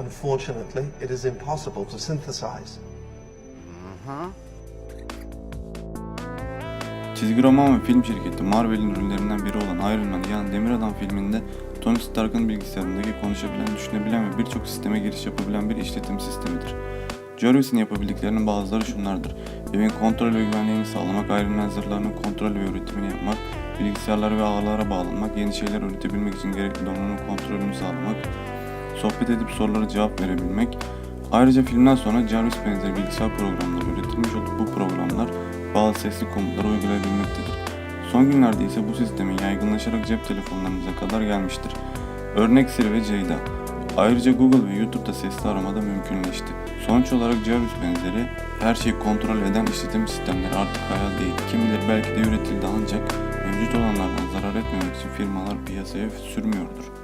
Unfortunately, it is impossible to synthesize. Çizgi roman ve film şirketi Marvel'in ürünlerinden biri olan Iron Man yani Demir Adam filminde Tony Stark'ın bilgisayarındaki konuşabilen, düşünebilen ve birçok sisteme giriş yapabilen bir işletim sistemidir. Jarvis'in yapabildiklerinin bazıları şunlardır. Evin kontrol ve güvenliğini sağlamak, Iron Man zırhlarının kontrol ve üretimini yapmak, bilgisayarlara ve ağlara bağlanmak, yeni şeyler üretebilmek için gerekli donanım kontrolünü sağlamak, sohbet edip sorulara cevap verebilmek. Ayrıca filmden sonra Jarvis benzeri bilgisayar programları üretilmiş olup bu programlar bazı sesli komutları uygulayabilmektedir. Son günlerde ise bu sistemin yaygınlaşarak cep telefonlarımıza kadar gelmiştir. Örnek Siri ve Ceyda. Ayrıca Google ve YouTube'da sesli aramada mümkünleşti. Sonuç olarak Jarvis benzeri her şeyi kontrol eden işletim sistemleri artık hayal değil. Kim bilir belki de üretildi ancak mevcut olanlardan zarar etmemek için firmalar piyasaya sürmüyordur.